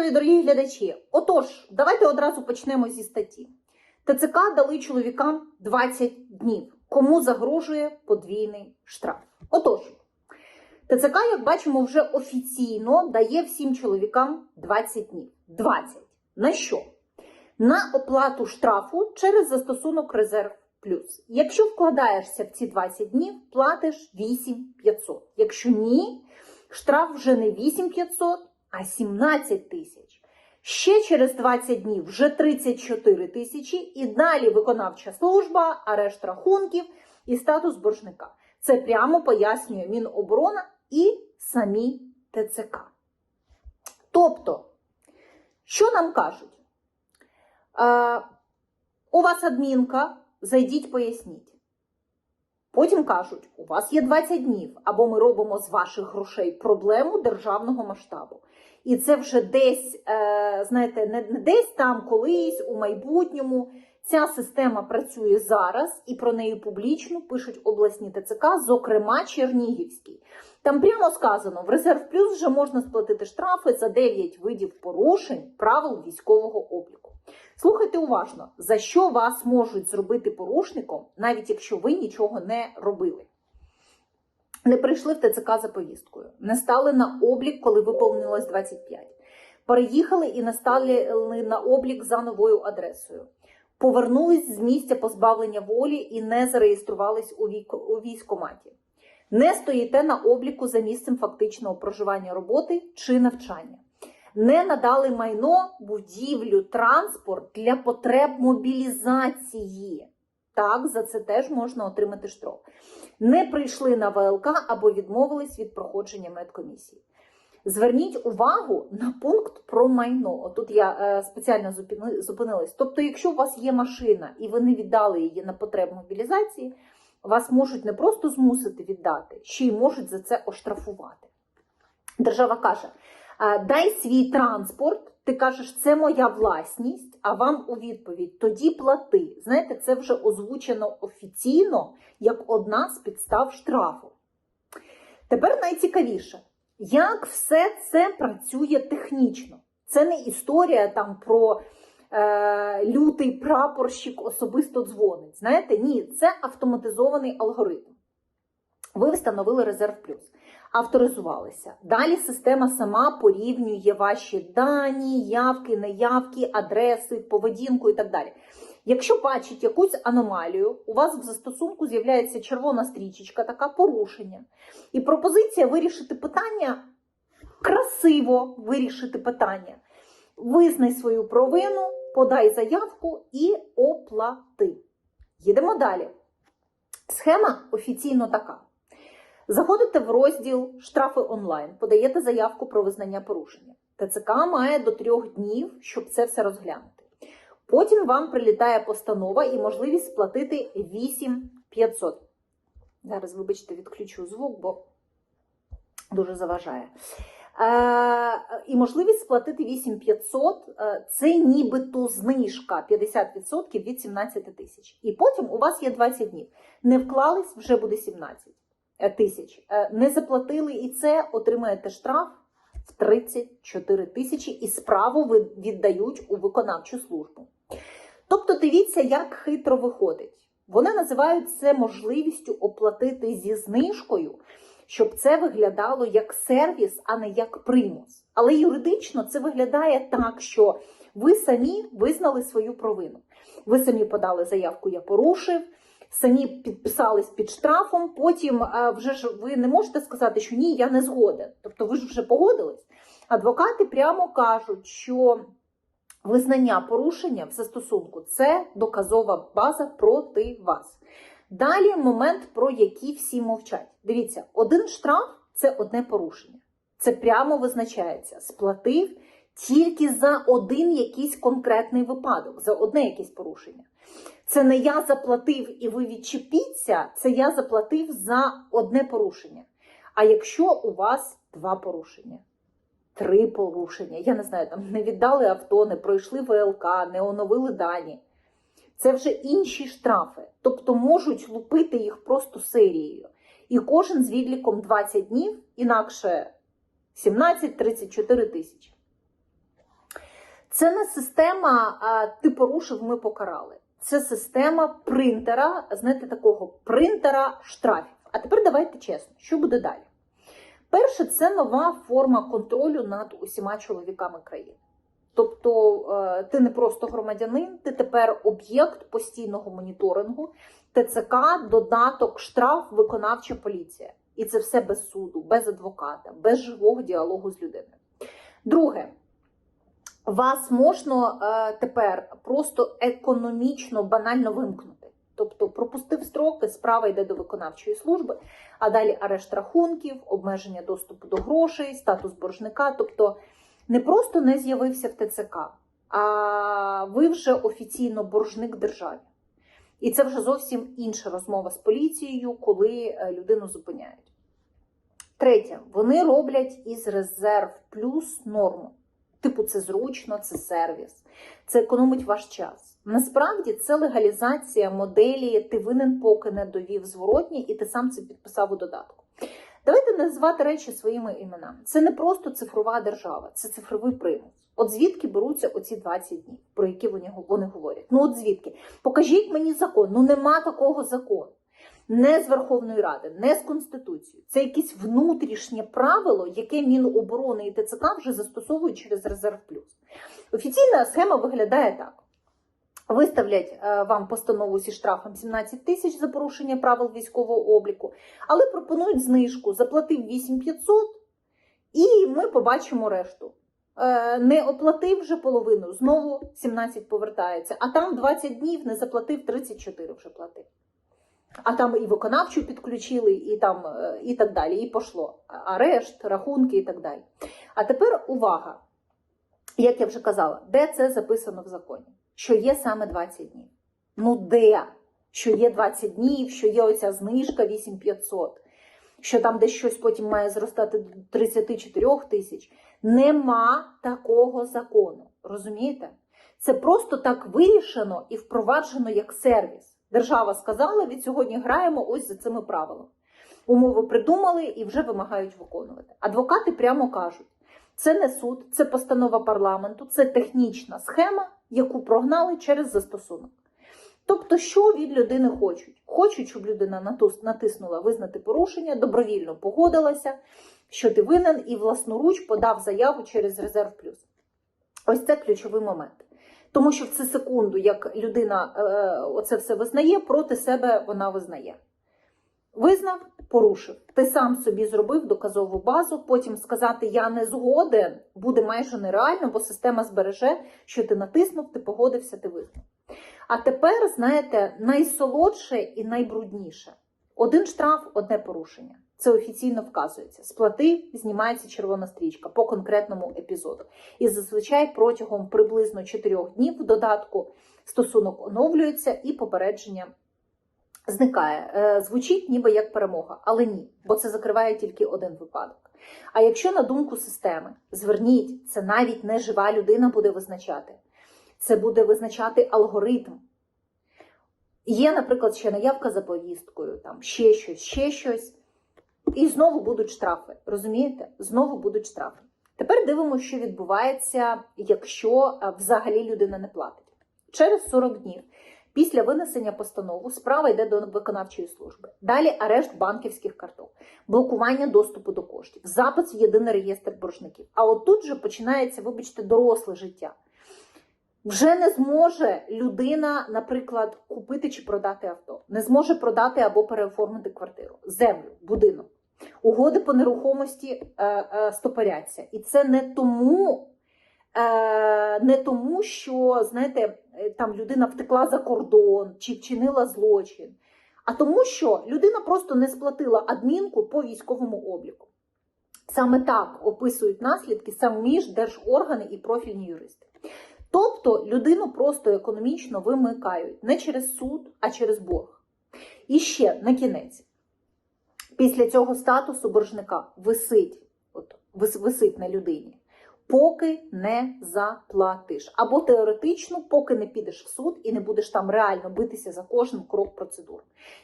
здорові, дорогі глядачі! Отож, давайте одразу почнемо зі статті. ТЦК дали чоловікам 20 днів. Кому загрожує подвійний штраф? Отож, ТЦК, як бачимо, вже офіційно дає всім чоловікам 20 днів. 20. На що? На оплату штрафу через застосунок Резерв Плюс. Якщо вкладаєшся в ці 20 днів, платиш 8500. Якщо ні, штраф вже не 8500, а 17 тисяч. Ще через 20 днів вже 34 тисячі, і далі виконавча служба, арешт рахунків і статус боржника. Це прямо пояснює Міноборона і самі ТЦК. Тобто, що нам кажуть? Е, у вас адмінка, зайдіть, поясніть. Потім кажуть, у вас є 20 днів, або ми робимо з ваших грошей проблему державного масштабу. І це вже десь, е, знаєте, не десь там, колись, у майбутньому. Ця система працює зараз, і про неї публічно пишуть обласні ТЦК, зокрема Чернігівський. Там прямо сказано: в резерв плюс вже можна сплатити штрафи за 9 видів порушень правил військового обліку. Слухайте уважно, за що вас можуть зробити порушником, навіть якщо ви нічого не робили. Не прийшли в ТЦК за повісткою, не стали на облік, коли виповнилось 25. Переїхали і не стали на облік за новою адресою. Повернулись з місця позбавлення волі і не зареєструвались у, вік... у військкоматі. Не стоїте на обліку за місцем фактичного проживання роботи чи навчання. Не надали майно, будівлю, транспорт для потреб мобілізації. Так, за це теж можна отримати штраф. Не прийшли на ВЛК або відмовились від проходження медкомісії. Зверніть увагу на пункт про майно. Отут я е, спеціально зупини, зупинилась. Тобто, якщо у вас є машина і ви не віддали її на потреб мобілізації, вас можуть не просто змусити віддати, ще й можуть за це оштрафувати. Держава каже: е, дай свій транспорт, ти кажеш, це моя власність, а вам у відповідь тоді плати. Знаєте, це вже озвучено офіційно як одна з підстав штрафу. Тепер найцікавіше. Як все це працює технічно? Це не історія там про е, лютий прапорщик особисто дзвонить. Знаєте, ні, це автоматизований алгоритм. Ви встановили резерв плюс, авторизувалися. Далі система сама порівнює ваші дані, явки, неявки, адреси, поведінку і так далі. Якщо бачить якусь аномалію, у вас в застосунку з'являється червона стрічечка, така порушення. І пропозиція вирішити питання красиво вирішити питання. Визнай свою провину, подай заявку і оплати. Їдемо далі. Схема офіційно така. Заходите в розділ штрафи онлайн, подаєте заявку про визнання порушення. ТЦК має до трьох днів, щоб це все розглянути. Потім вам прилітає постанова і можливість сплатити 8500. Зараз, вибачте, відключу звук, бо дуже заважає. Е, і можливість сплатити 8500 е, це нібито знижка 50% від 17 тисяч. І потім у вас є 20 днів. Не вклались, вже буде 17 тисяч. Е, не заплатили і це, отримаєте штраф в 34 тисячі, і справу віддають у виконавчу службу. Тобто, дивіться, як хитро виходить. Вони називають це можливістю оплатити зі знижкою, щоб це виглядало як сервіс, а не як примус. Але юридично це виглядає так, що ви самі визнали свою провину. Ви самі подали заявку, я порушив, самі підписались під штрафом. Потім вже ж ви не можете сказати, що ні, я не згоден. Тобто, ви ж вже погодились. Адвокати прямо кажуть, що. Визнання порушення в застосунку це доказова база проти вас. Далі момент, про який всі мовчать. Дивіться, один штраф це одне порушення. Це прямо визначається. Сплатив тільки за один якийсь конкретний випадок, за одне якесь порушення. Це не я заплатив і ви відчепіться, це я заплатив за одне порушення. А якщо у вас два порушення? три порушення. Я не знаю, там не віддали авто, не пройшли ВЛК, не оновили дані. Це вже інші штрафи. Тобто можуть лупити їх просто серією. І кожен з відліком 20 днів, інакше 17-34 тисячі. Це не система ти порушив, ми покарали. Це система принтера, знаєте, такого принтера штрафів. А тепер давайте чесно, що буде далі? Перше, це нова форма контролю над усіма чоловіками країни. Тобто е, ти не просто громадянин, ти тепер об'єкт постійного моніторингу, ТЦК, додаток, штраф, виконавча поліція. І це все без суду, без адвоката, без живого діалогу з людиною. Друге, вас можна е, тепер просто економічно банально вимкнути. Тобто пропустив строки, справа йде до виконавчої служби, а далі арешт рахунків, обмеження доступу до грошей, статус боржника. Тобто не просто не з'явився в ТЦК, а ви вже офіційно боржник державі. І це вже зовсім інша розмова з поліцією, коли е, людину зупиняють. Третє, вони роблять із резерв плюс норму. Типу, це зручно, це сервіс, це економить ваш час. Насправді це легалізація моделі ти винен, поки не довів зворотні, і ти сам це підписав у додатку. Давайте називати речі своїми іменами. Це не просто цифрова держава, це цифровий примус. От звідки беруться оці 20 днів, про які вони говорять? Ну от звідки? Покажіть мені закон. Ну нема такого закону. Не з Верховної Ради, не з Конституцією. Це якесь внутрішнє правило, яке Міноборони і ТЦК вже застосовують через резерв плюс. Офіційна схема виглядає так: виставлять е, вам постанову зі штрафом 17 тисяч за порушення правил військового обліку, але пропонують знижку, заплатив 8500, і ми побачимо решту. Е, Не оплатив вже половину, знову 17 повертається, а там 20 днів не заплатив, 34 вже платив. А там і виконавчу підключили, і там е, і так далі, і пошло. Арешт, рахунки і так далі. А тепер увага, як я вже казала, де це записано в законі? Що є саме 20 днів? Ну де? Що є 20 днів, що є оця знижка 8500, що там десь щось потім має зростати до 34 тисяч. Нема такого закону. Розумієте? Це просто так вирішено і впроваджено як сервіс. Держава сказала, від сьогодні граємо ось за цими правилами. Умови придумали і вже вимагають виконувати. Адвокати прямо кажуть: це не суд, це постанова парламенту, це технічна схема, яку прогнали через застосунок. Тобто, що від людини хочуть? Хочуть, щоб людина натиснула визнати порушення, добровільно погодилася, що ти винен, і власноруч подав заяву через резерв плюс. Ось це ключовий момент. Тому що в цю секунду, як людина е, оце все визнає, проти себе вона визнає. Визнав, порушив. Ти сам собі зробив доказову базу, потім сказати Я не згоден буде майже нереально, бо система збереже, що ти натиснув, ти погодився, ти визнав. А тепер, знаєте, найсолодше і найбрудніше. Один штраф, одне порушення. Це офіційно вказується. Сплати, знімається червона стрічка по конкретному епізоду. І зазвичай протягом приблизно 4 днів в додатку стосунок оновлюється і попередження зникає. Е, Звучить ніби як перемога, але ні, бо це закриває тільки один випадок. А якщо на думку системи, зверніть, це навіть не жива людина буде визначати, це буде визначати алгоритм. Є, наприклад, ще наявка за повісткою, там ще щось, ще щось. І знову будуть штрафи. Розумієте? Знову будуть штрафи. Тепер дивимося, що відбувається, якщо е, взагалі людина не платить. Через 40 днів після винесення постанови справа йде до виконавчої служби. Далі арешт банківських карток, блокування доступу до коштів, запис в єдиний реєстр боржників. А от тут же починається, вибачте, доросле життя. Вже не зможе людина, наприклад, купити чи продати авто, не зможе продати або переоформити квартиру, землю, будинок. Угоди по нерухомості е, е, стопоряться. І це не тому, е, не тому, що знаєте, там людина втекла за кордон чи вчинила злочин, а тому, що людина просто не сплатила адмінку по військовому обліку. Саме так описують наслідки самі ж держоргани і профільні юристи. Тобто людину просто економічно вимикають не через суд, а через борг. І ще на кінець. Після цього статусу боржника висить, от, висить на людині, поки не заплатиш. Або теоретично, поки не підеш в суд і не будеш там реально битися за кожен крок процедур.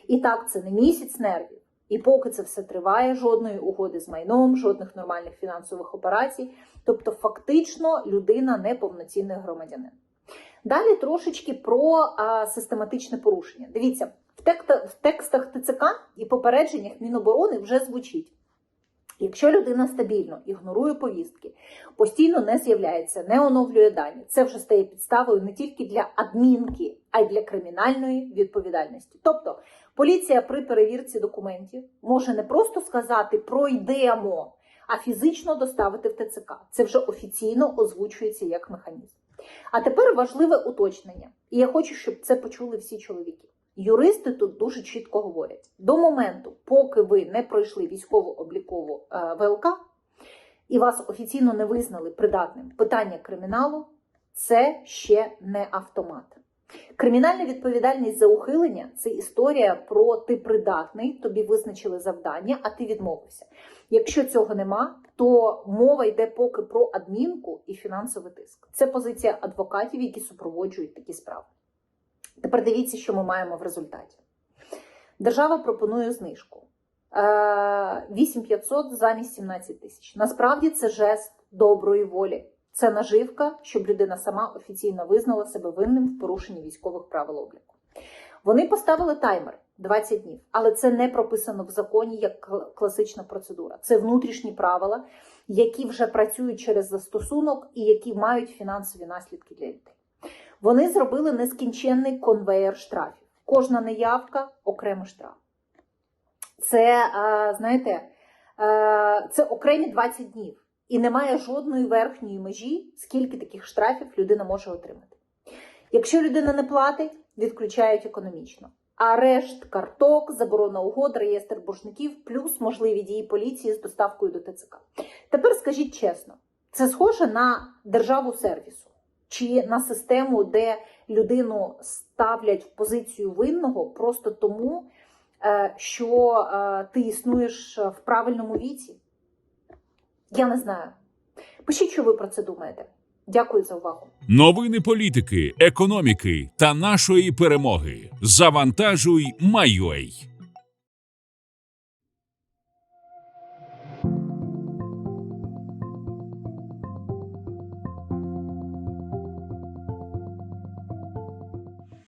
І так, це не місяць нервів, І поки це все триває, жодної угоди з майном, жодних нормальних фінансових операцій. Тобто, фактично, людина не повноцінний громадянин. Далі трошечки про а, систематичне порушення. Дивіться, в, текста, в текстах ТЦК і попередженнях Міноборони вже звучить. Якщо людина стабільно ігнорує повістки, постійно не з'являється, не оновлює дані, це вже стає підставою не тільки для адмінки, а й для кримінальної відповідальності. Тобто поліція при перевірці документів може не просто сказати пройдемо, а фізично доставити в ТЦК. Це вже офіційно озвучується як механізм. А тепер важливе уточнення, і я хочу, щоб це почули всі чоловіки. Юристи тут дуже чітко говорять: до моменту, поки ви не пройшли військово-облікову е, ВЛК і вас офіційно не визнали придатним питання криміналу, це ще не автомат. Кримінальна відповідальність за ухилення це історія про ти придатний, тобі визначили завдання, а ти відмовився. Якщо цього нема, то мова йде поки про адмінку і фінансовий тиск. Це позиція адвокатів, які супроводжують такі справи. Тепер дивіться, що ми маємо в результаті. Держава пропонує знижку. Е, 8500 замість 17 тисяч. Насправді це жест доброї волі. Це наживка, щоб людина сама офіційно визнала себе винним в порушенні військових правил обліку. Вони поставили таймер 20 днів, але це не прописано в законі як класична процедура. Це внутрішні правила, які вже працюють через застосунок і які мають фінансові наслідки для людей. Вони зробили нескінченний конвеєр штрафів. Кожна неявка окремий штраф. Це, е, знаєте, е, це окремі 20 днів. І немає жодної верхньої межі, скільки таких штрафів людина може отримати. Якщо людина не платить, відключають економічно. Арешт карток, заборона угод, реєстр боржників, плюс можливі дії поліції з доставкою до ТЦК. Тепер скажіть чесно, це схоже на державу сервісу чи на систему, де людину ставлять в позицію винного просто тому, е, що е, ти існуєш в правильному віці? Я не знаю. Пишіть, що ви про це думаєте. Дякую за увагу. Новини політики, економіки та нашої перемоги. Завантажуй, Майой.